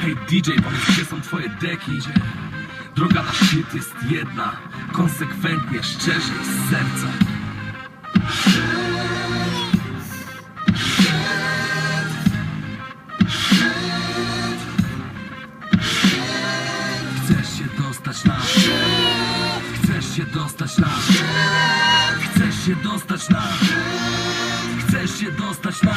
Hej DJ, powiedz gdzie są twoje deki? Droga na szczyt jest jedna Konsekwentnie, szczerze, z serca. Chcesz się dostać na Chcesz się dostać na Chcesz się dostać na Chcesz się dostać na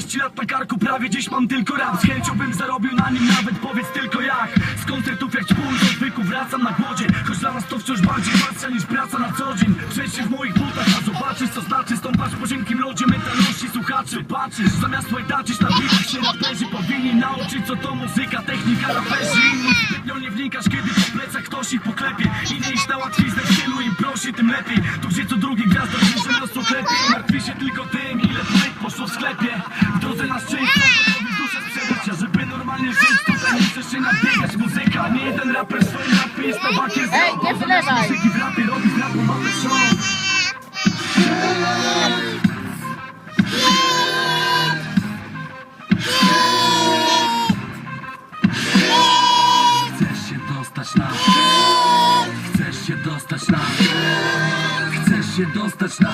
30 lat na karku, prawie dziś mam tylko rap. Z chęcią bym zarobił na nim nawet, powiedz tylko jak. Z koncertów jak ćpul do zwyku wracam na głodzie. Choć dla nas to wciąż bardziej pasja niż praca na co dzień. Przejdź się w moich butach, a zobaczysz co znaczy Stąpać po ziemkim lodzie. Mentalności słuchaczy Patrzysz, zamiast łajdaczyć na bitach się raperzy Powinni nauczyć co to muzyka, technika raperzy Inni. Zbytnio nie wnikasz, kiedy po plecach ktoś ich poklepie. I nie iść na łatwiznę w stylu im prosi, tym lepiej. Tu gdzie co drugi gwiazda, rzemiosło klepie. I martwi się tylko tym, ile poszło w sklepie się nabiegać Muzyka, nie jeden raper swoim rapie jest tabakiem z Ej, nie wylewaj. muzyki w rapie robi z rapu mamy show. Chcesz się dostać na Chcesz się dostać na Chcesz się dostać na